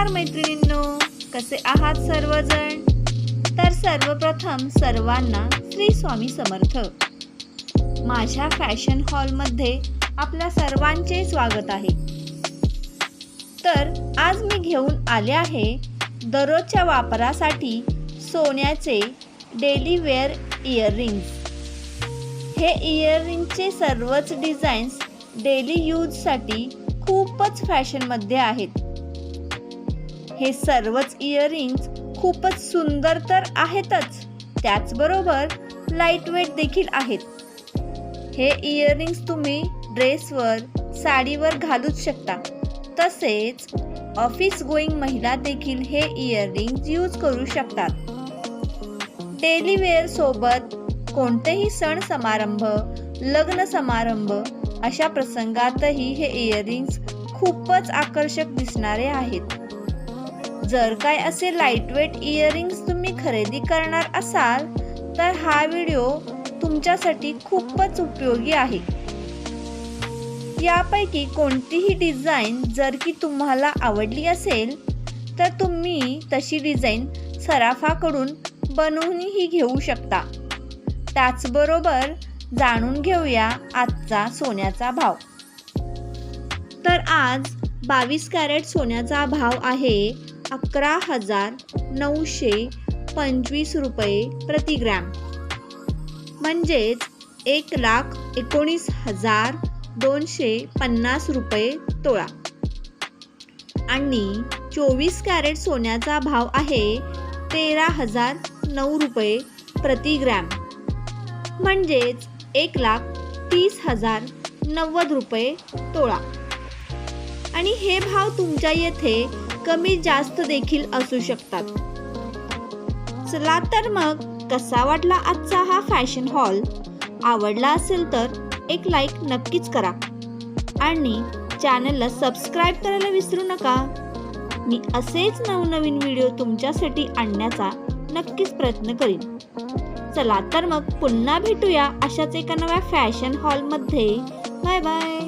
नमस्कार मैत्रिणींनो कसे आहात सर्वजण? तर सर्वप्रथम सर्वांना श्री स्वामी समर्थ. माझ्या फॅशन हॉलमध्ये आपल्या सर्वांचे स्वागत आहे. तर आज मी घेऊन आले आहे दररोजच्या वापरासाठी सोन्याचे डेली वेअर इयररिंग्स हे इयररिंगचे सर्वच डिझाईन्स डेली यूजसाठी खूपच फॅशनमध्ये आहेत. हे सर्वच इयरिंग्स खूपच सुंदर तर आहेतच. त्याचबरोबर लाईटवेट देखील आहेत. हे इयरिंग्स तुम्ही ड्रेसवर साडीवर घालूच शकता. तसेच ऑफिस गोईंग महिला देखील हे इयरिंग्स यूज करू शकतात. डेली सोबत कोणतेही सण समारंभ लग्न समारंभ अशा प्रसंगातही हे इयरिंग्स खूपच आकर्षक दिसणारे आहेत. जर काय असे लाईटवेट इयरिंग्स तुम्ही खरेदी करणार असाल तर हा व्हिडिओ तुमच्यासाठी खूपच उपयोगी आहे. यापैकी कोणतीही डिझाईन जर की तुम्हाला आवडली असेल तर तुम्ही तशी डिझाईन सराफाकडून बनवूनही घेऊ शकता. त्याचबरोबर जाणून घेऊया आजचा सोन्याचा भाव. तर आज बावीस कॅरेट सोन्याचा भाव आहे अकरा हजार नऊशे पंचवीस रुपये प्रतिग्रॅम म्हणजेच एक लाख एकोणीस हजार दोनशे पन्नास रुपये तोळा. आणि चोवीस कॅरेट सोन्याचा भाव आहे तेरा हजार नऊ रुपये प्रतिग्रॅम म्हणजेच एक लाख तीस हजार नव्वद रुपये तोळा. आणि हे भाव तुमच्या येथे कमी जास्त देखील असू शकतात. चला तर मग कसा वाटला आजचा हा फॅशन हॉल? आवडला असेल तर एक लाईक नक्कीच करा. आणि चॅनलला सबस्क्राईब करायला विसरू नका. मी असेच नवनवीन व्हिडिओ तुमच्यासाठी आणण्याचा नक्कीच प्रयत्न करीन. चला तर मग पुन्हा भेटूया अशाच एका नव्या फॅशन हॉलमध्ये. Bye bye.